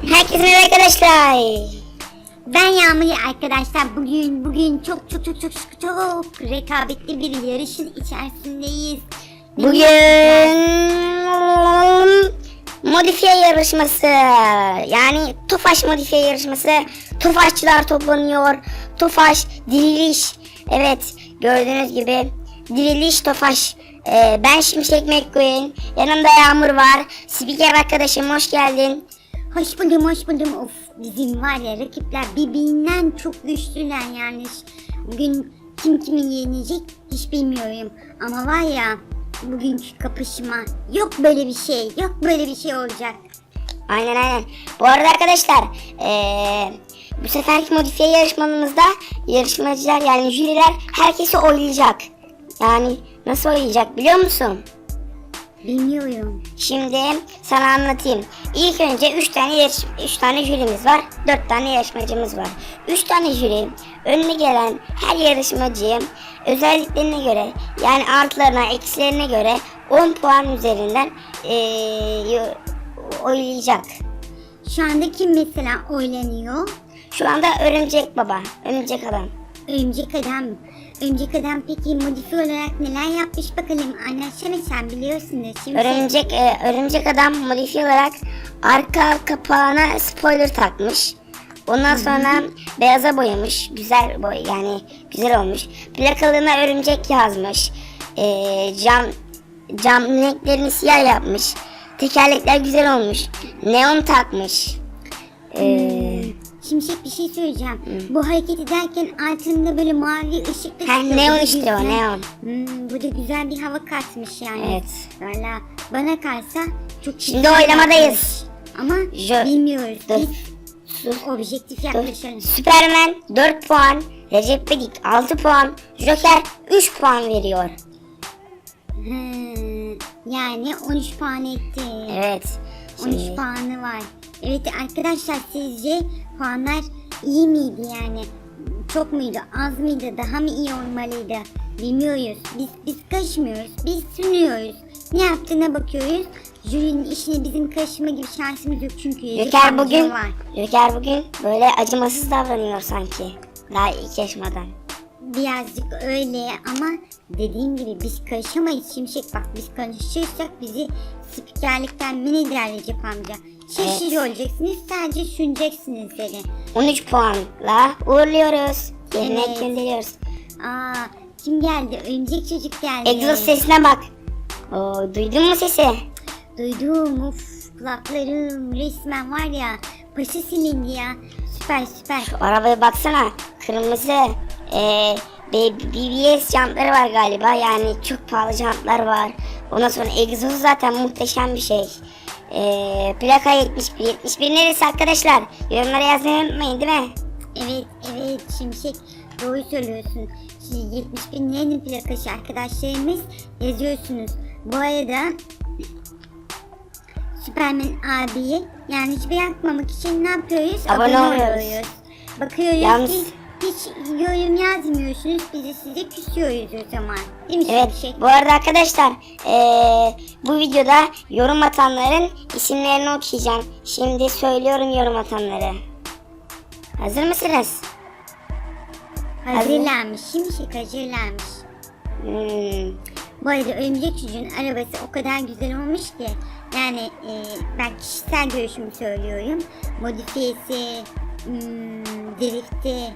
Herkese merhaba arkadaşlar. Ben Yağmur. Arkadaşlar bugün bugün çok çok çok çok çok çok rekabetli bir yarışın içerisindeyiz. Bugün modifiye yarışması. Yani Tofaş modifiye yarışması. Tofaşçılar toplanıyor. Tofaş diriliş. Evet gördüğünüz gibi diriliş Tofaş Ee, ben Şimşek McQueen. Yanımda Yağmur var. Spiker arkadaşım hoş geldin Hoş buldum hoş buldum of bizim var ya rakipler birbirinden çok güçlüler yani. Bugün kim kimi yenecek hiç bilmiyorum ama var ya bugünkü kapışma yok böyle bir şey yok böyle bir şey olacak. Aynen aynen. Bu arada arkadaşlar eee, bu seferki modifiye yarışmamızda yarışmacılar yani jüriler herkesi oylayacak. Yani nasıl oylayacak biliyor musun? Bilmiyorum. Şimdi sana anlatayım. İlk önce 3 tane yarış 3 tane jürimiz var. 4 tane yarışmacımız var. 3 tane jüri önüne gelen her yarışmacıyı özelliklerine göre yani artılarına eksilerine göre 10 puan üzerinden eee, oylayacak. Şu anda kim mesela oynanıyor? Şu anda örümcek baba, örümcek adam. Örümcek adam. Örümcek adam peki modifiye olarak neler yapmış bakalım anlatsana sen biliyorsundur şimdi. Örümcek e, örümcek adam modifiye olarak arka kapağına spoiler takmış. Ondan sonra beyaza boyamış. Güzel boy yani güzel olmuş. Plakalığına örümcek yazmış. E, cam cam renklerini siyah yapmış. Tekerlekler güzel olmuş. Neon takmış. E, Şimşek bir şey söyleyeceğim. Bu hareket ederken altında böyle mavi ışık da Ha, çıkıyor. neon Bu da işte o, güzel. neon. Hmm, bu da güzel bir hava katmış yani. Evet. Valla bana kalsa çok Şimdi güzel oylamadayız. yapmış. Ama Jo- bilmiyoruz. Dur. Biz objektif yaklaşalım. Süpermen 4 puan, Recep İvedik 6 puan, Joker 3 puan veriyor. Hmm, yani 13 puan etti. Evet. 13 Şimdi, puanı var. Evet arkadaşlar sizce puanlar iyi miydi yani? Çok muydu? Az mıydı? Daha mı iyi olmalıydı? Bilmiyoruz. Biz biz karışmıyoruz. Biz sunuyoruz. Ne yaptığına bakıyoruz. Jürinin işine bizim karışma gibi şansımız yok çünkü. amca bugün, var. Joker bugün böyle acımasız davranıyor sanki. Daha ilk yaşmadan. Birazcık öyle ama dediğim gibi biz karışamayız Şimşek bak biz konuşursak bizi spikerlikten men eder Recep amca. Şaşırıyor olacaksınız sadece düşüneceksiniz dedi. 13 puanla uğurluyoruz. Yerine Evet. gönderiyoruz. Aa kim geldi? Örümcek çocuk geldi. Egzoz sesine bak. Oo, duydun mu sesi? Duydum uf kulaklarım resmen var ya paşa silindi ya. Süper süper. Şu arabaya baksana. Kırmızı. Ee, BBS jantları var galiba. Yani çok pahalı jantlar var. Ondan sonra egzozu zaten muhteşem bir şey. Ee, plaka 71. 71 neresi arkadaşlar? Yorumlara yazmayı unutmayın değil mi? Evet evet Şimşek doğru söylüyorsun. Siz 71 nerenin plakası arkadaşlarımız yazıyorsunuz. Bu arada Süpermen abiye yanlış bırakmamak için ne yapıyoruz? Abone oluyoruz. Bakıyoruz Yalnız- ki hiç yorum yazmıyorsunuz. Biz de size küsüyoruz o zaman. Değil mi Evet Şimşek? bu arada arkadaşlar eee, bu videoda yorum atanların isimlerini okuyacağım. Şimdi söylüyorum yorum atanları. Hazır mısınız? Hazırlanmış. Şimşek hazırlanmış. Hmm, Bu arada örümcek çocuğun arabası o kadar güzel olmuş ki yani e, ben kişisel görüşümü söylüyorum. Modifiyesi, hmm, drifti,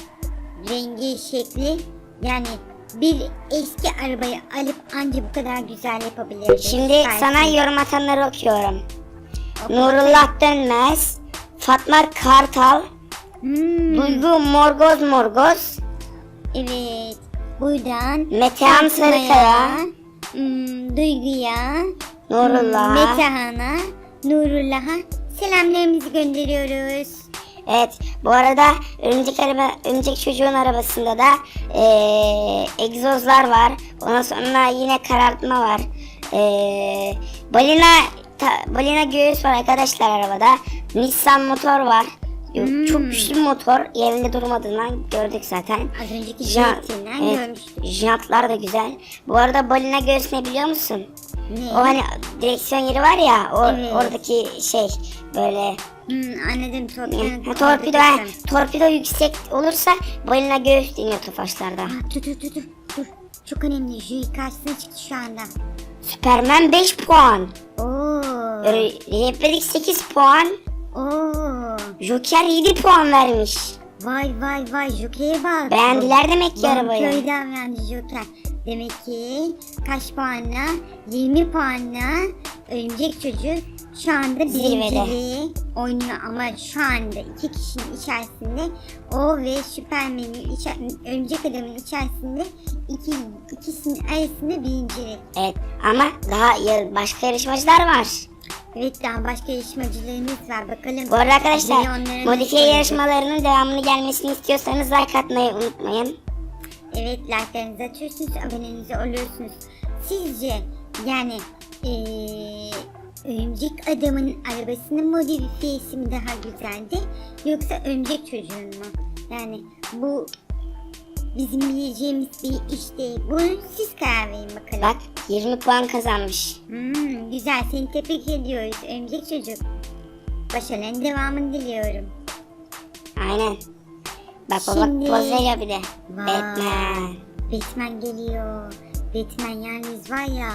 rengi, şekli yani bir eski arabayı alıp anca bu kadar güzel yapabilirdi. Şimdi Süper. sana yorum atanları okuyorum. Oku. Nurullah Dönmez, Fatma Kartal, Hmm, Duygu Morgoz Morgoz, evet. Buradan Metehan Sarıkaya, Duygu'ya, Nurullah. Metehan'a, Nurullah'a selamlarımızı gönderiyoruz. Evet bu arada örümcek araba örümcek çocuğun arabasında da eee, egzozlar var. Ondan sonra yine karartma var. Eee, balina ta- balina göğüs var arkadaşlar arabada. Nissan motor var. Çok güçlü bir motor. Yerinde durmadığından gördük zaten. Az önceki jetinden evet, görmüştük. jantlar da güzel. Bu arada balina göğüs ne biliyor musun? Ne? O hani direksiyon yeri var ya o, Evet. oradaki şey böyle Hmm, anladım torpido. Ha, torpido, ha, torpido yüksek olursa balina göğüs deniyor tofaşlarda. Aa, dur dur dur dur. Çok önemli. Jüri karşısına çıktı şu anda. Superman 5 puan. Oo. Recep İvedik 8 puan. Joker 7 puan vermiş. Vay vay vay Joker'e bak. Beğendiler demek ki arabayı. Köyde davrandı Joker. Demek ki kaç puanla? 20 puanla Örümcek Çocuk şu anda birinciliği oynuyor ama şu anda iki kişinin içerisinde o ve Süpermen'in içer- Örümcek Adam'ın içerisinde iki, ikisinin arasında birincilik. Evet ama daha başka yarışmacılar var. Evet daha başka yarışmacılarımız var bakalım. Bu arada arkadaşlar modifiye yarışmalarının devamını gelmesini istiyorsanız like atmayı unutmayın. Evet like'larınızı atıyorsunuz, abonenizi oluyorsunuz. Sizce yani eee örümcek adamın arabasının modifiyesi mi daha güzeldi yoksa örümcek çocuğun mu? Yani bu bizim bileceğimiz bir iş değil. Bunu siz karar verin bakalım. Bak 20 puan kazanmış. Hmm, güzel seni tebrik ediyoruz örümcek çocuk. Başarıların devamını diliyorum. Aynen. Bak bak Şimdi- bak poz veriyor bir de. Vay, Batman. Batman geliyor. Batman yalnız var ya.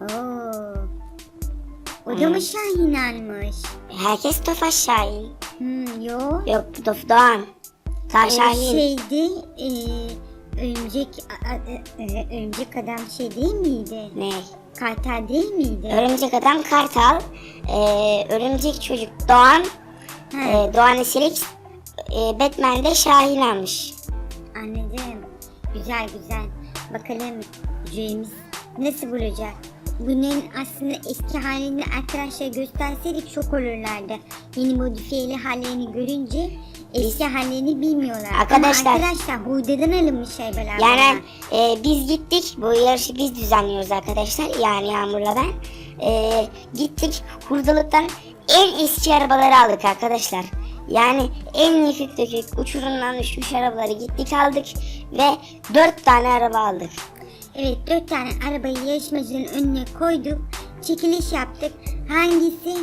Oo. O da mı Şahin almış? Herkes Tofaş Şahin. Hmm, yo. Yok Dof Doğan. Ta O Şahin. şeydi. E, örümcek, a- a- e, örümcek adam şey değil miydi? Ne? Kartal değil miydi? Örümcek Adam Kartal. Ee, örümcek Çocuk Doğan. Ha, Ee, Doğan Eserik. Ee, Batman de Şahin almış. anladım. Güzel güzel. Bakalım jürimiz nasıl bulacak? Bunun aslında eski halini arkadaşlara gösterseydik şok olurlardı. Yeni modifiyeli hallerini görünce eski hallerini bilmiyorlar. Arkadaşlar- Ama arkadaşlar hurdadan alınmış şeyler. Yani e, biz gittik. Bu yarışı biz düzenliyoruz arkadaşlar. Yani Yağmur'la ben. E, gittik. Hurdalıktan en eski arabaları aldık arkadaşlar. Yani en yıkık dökük uçurumdan düşmüş arabaları gittik aldık ve dört tane araba aldık. Evet dört tane arabayı yarışmacının önüne koyduk. Çekiliş yaptık. Hangisi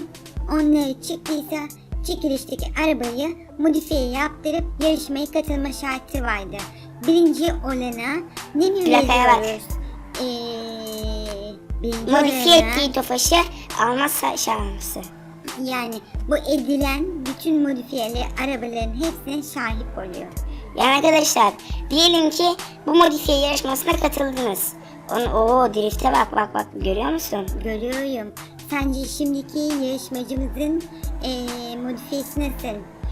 onları çıktıysa çekilişteki arabayı modifiye yaptırıp yarışmaya katılma şartı vardı. Birinci olana ne mi Plakaya bak. Ee, Modifiye olana- ettiği tofaşı almazsa şansı. yani bu edilen bütün modifiyeli arabaların hepsine sahip oluyor. Yani arkadaşlar diyelim ki bu modifiye yarışmasına katıldınız. Onu, oo drifte bak bak bak görüyor musun? Görüyorum. Sence şimdiki yarışmacımızın eee modifiyesi nasıl?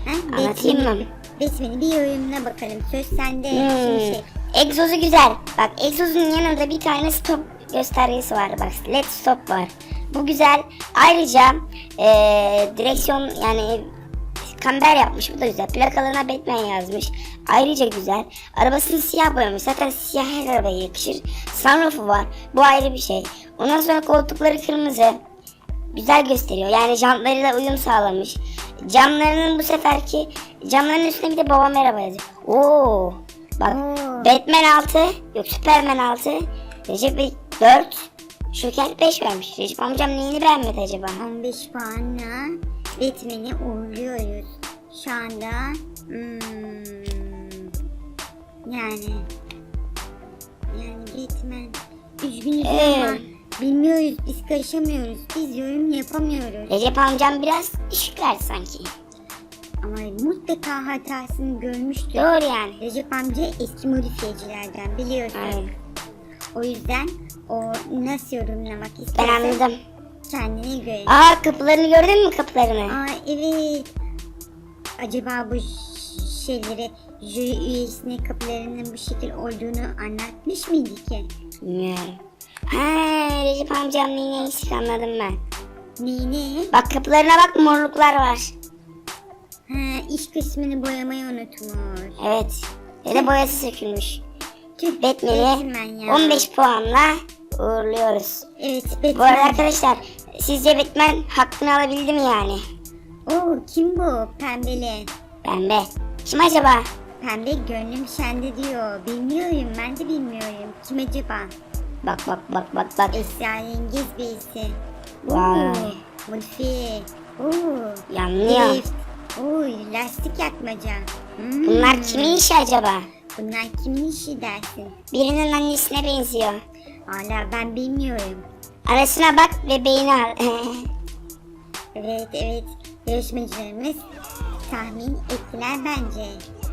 Ha? Anlatayım mı? Resmini bir yorumuna bakalım. Söz sende. Hmm. Şimdi şey. Egzozu güzel. Bak egzozun yanında bir tane stop göstergesi var. Bak led stop var. Bu güzel. Ayrıca eee, direksiyon yani kamber yapmış. Bu da güzel. Plakalarına Batman yazmış. Ayrıca güzel. Arabasını siyah boyamış. Zaten siyah her arabaya yakışır. Sunroofu var. Bu ayrı bir şey. Ondan sonra koltukları kırmızı. Güzel gösteriyor. Yani jantlarıyla uyum sağlamış. Camlarının bu seferki camların üstüne bir de baba merhaba yazıyor. Oo. Bak Oo. Batman 6 yok Superman 6 Recep Bey 4 Şoker 5 vermiş. Recep amcam neyini beğenmedi acaba? 15 puanla Batman'i uğurluyoruz. Şu anda hmm, yani yani Batman üzgünüz Ee. ama bilmiyoruz biz karışamıyoruz biz yorum yapamıyoruz. Recep amcam biraz verdi sanki. Ama mutlaka hatasını görmüştür. Doğru yani. Recep amca eski modifiyecilerden biliyorsun. Aynen. O yüzden o nasıl yorumlamak Ben istersen anladım. kendine göre. Aa kapılarını gördün mü kapılarını? Aa evet. Acaba bu şeyleri jüri üyesine kapılarının bu şekil olduğunu anlatmış mıydı ki? Bilmiyorum. Ha Recep amcam neyini eksik anladım ben. Neyini? Bak kapılarına bak morluklar var. Ha, iç kısmını boyamayı unutmuş. Evet. Ya da boyası sökülmüş. Tüh, Batman'i Batman ya. 15 puanla uğurluyoruz. Evet Bu arada Batman. arkadaşlar sizce Batman hakkını alabildi mi yani? Oo kim bu? Pembeli. Pembe. Kim acaba? Pembe gönlüm sende diyor. Bilmiyorum ben de bilmiyorum. Kim acaba? Bak bak bak bak bak. Esrarengiz birisi. Vay. Oo, Modifiye. Oo. Yanlıyor. Drift. lastik yakmaca. Hmm, Bunlar kimin işi acaba? Bunlar kimin işi dersin? Birinin annesine benziyor. Hala ben bilmiyorum. Arasına bak ve beğeni al. Evet evet yarışmacılarımız tahmin ettiler bence.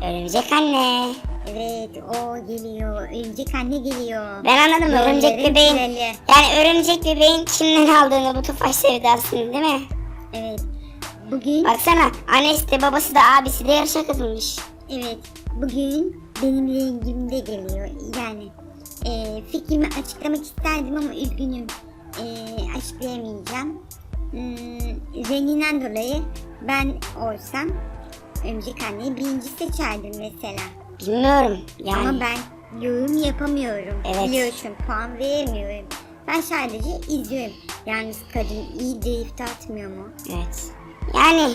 Örümcek anne. Evet o geliyor. Örümcek anne geliyor. Ben anladım örümcek Rollerin bebeğin. krali. Yani örümcek bebeğin kimden aldığını bu Tofaş sevdasını değil mi? Evet. Bugün Baksana annesi de babası da abisi de yarışa katılmış. evet bugün benim rengimde geliyor. Yani e, fikrimi açıklamak isterdim ama üzgünüm. E, açıklayamayacağım. Hmm, renginden dolayı ben olsam Örümcek anneyi birinci seçerdim mesela. Bilmiyorum yani. Ama ben yorum yapamıyorum. Evet. Biliyorsun puan veremiyorum. Ben sadece izliyorum. Yalnız kadın iyi drift atmıyor mu? Evet. Yani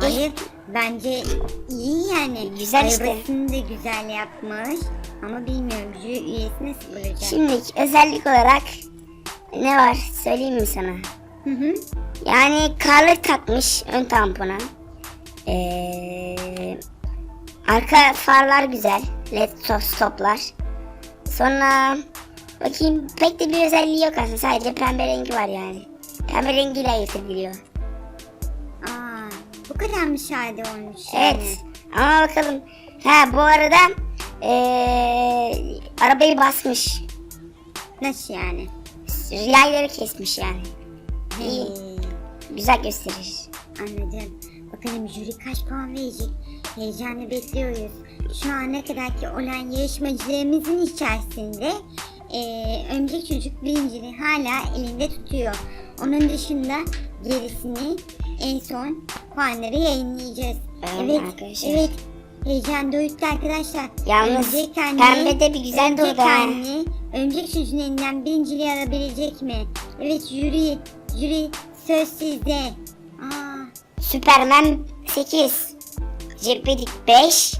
Hayır bence iyi yani. Güzel işte. Arabasını da güzel yapmış. Ama bilmiyorum jüri üyesi nasıl bulacak? şimdi özellik olarak ne var söyleyeyim mi sana? Hı hı. Yani karlık takmış ön tampona. Ee, arka farlar güzel. LED stop stoplar. Sonra bakayım pek de bir özelliği yok aslında. Sadece pembe rengi var yani. Pembe rengiyle ayırt ediliyor. Aa, bu kadar mı şahane olmuş yani? Evet. Ama bakalım. Ha bu arada ee, arabayı basmış. Nasıl yani? Yayları kesmiş yani. İyi. Güzel gösterir. Anladım. Bakalım jüri kaç puan verecek? Heyecanla bekliyoruz. Şu ana kadarki olan yarışmacılarımızın içerisinde eee Öncek Çocuk birinciliği hala elinde tutuyor. Onun dışında gerisini en son puanları yayınlayacağız. Evet Evet, arkadaşlar. evet. Heyecan doruktu arkadaşlar. Yalnız Öncek anne, pembe de bir güzel durdu anne, Öncek çocuğun elinden birinciliği alabilecek mi? Evet jüri, jüri söz sizde. Aa, Superman 8. Cephedik 5.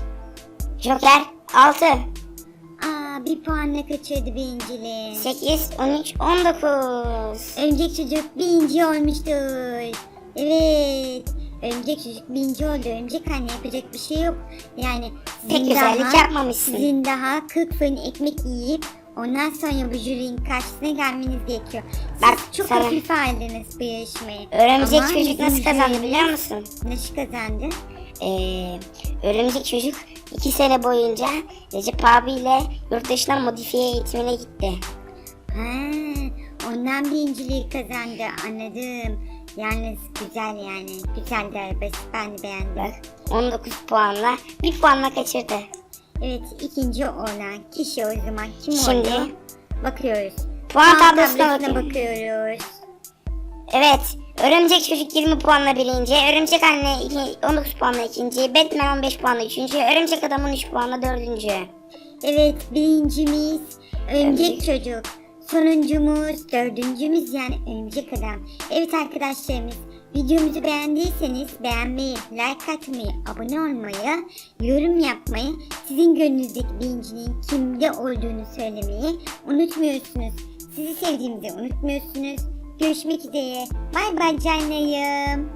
Joker 6. aa bir puanla kaçırdı birinciliği. 8, 13, 19. Öncek çocuk birinci olmuştur. Evet. Öncek çocuk birinci oldu. Öncek anne yapacak bir şey yok. Yani Pek güzellik yapmamışsın. Sizin daha 40 fırın ekmek yiyip ondan sonra bu jürinin karşısına gelmeniz gerekiyor. Siz Bak çok sana- hafif aldınız bu yarışmayı. Ama çocuk nasıl kazandı biliyor musun? Nasıl kazandı? Ee, örümcek çocuk 2 sene boyunca Recep abiyle yurt dışına modifiye eğitimine gitti. Ha, ondan birinciliği kazandı anladım. Yalnız güzel yani. Güzel de arabası ben de beğendim. Bak 19 puanla 1 puanla kaçırdı. Evet ikinci olan kişi o zaman kim Şimdi- oldu? Bakıyoruz. Puan tablosuna tablosuna bakın. bakıyoruz. Evet. Örümcek çocuk 20 puanla birinci. Örümcek anne iki- 19 puanla ikinci. Batman 15 puanla üçüncü. Örümcek adam 13 puanla dördüncü. Evet birincimiz Örümcek Çocuk. Sonuncumuz, dördüncümüz yani Örümcek Adam. Evet arkadaşlarımız videomuzu beğendiyseniz beğenmeyi, like atmayı, abone olmayı, yorum yapmayı, sizin gönlünüzdeki birincinin kimde olduğunu söylemeyi unutmuyorsunuz. Sizi sevdiğimizi unutmuyorsunuz. Görüşmek üzere. Bay bay canlarım.